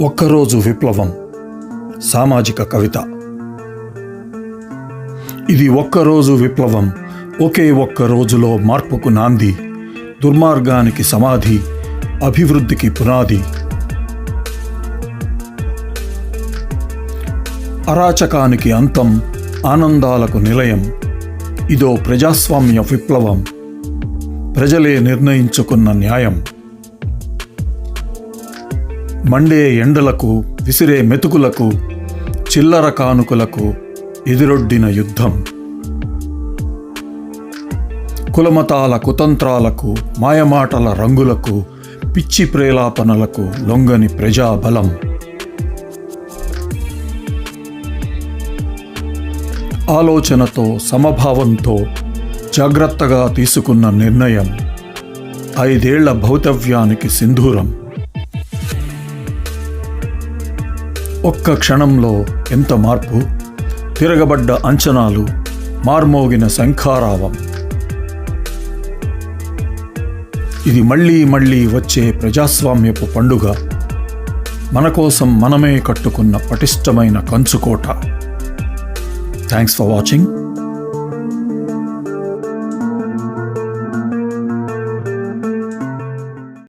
ఒక్కరోజు విప్లవం సామాజిక కవిత. ఇది ఒక్కరోజు విప్లవం ఒకే ఒక్క రోజులో మార్పుకు నాంది దుర్మార్గానికి సమాధి అభివృద్ధికి పునాది. అరాచకానికి అంతం ఆనందాలకు నిలయం ఇదో ప్రజాస్వామ్య విప్లవం ప్రజలే నిర్ణయించుకున్న న్యాయం. మండే ఎండలకు విసిరే మెతుకులకు చిల్లర కానుకలకు ఎదురొడ్డిన యుద్ధం. కులమతాల కుతంత్రాలకు మాయమాటల రంగులకు పిచ్చి ప్రేలాపనలకు లొంగని ప్రజాబలం. ఆలోచనతో సమభావంతో జాగ్రత్తగా తీసుకున్న నిర్ణయం. ఐదేళ్ళ భౌతవ్యానికి సింధూరం. ఒక్క క్షణంలో ఎంత మార్పు? తిరగబడ్డ అంచనాలు మార్మోగిన శంఖారావం ఇది మళ్ళీ మళ్ళీ వచ్చే ప్రజాస్వామ్యపు పండుగ. మన కోసం మనమే కట్టుకున్న పటిష్టమైన కంచుకోట. Thanks for watching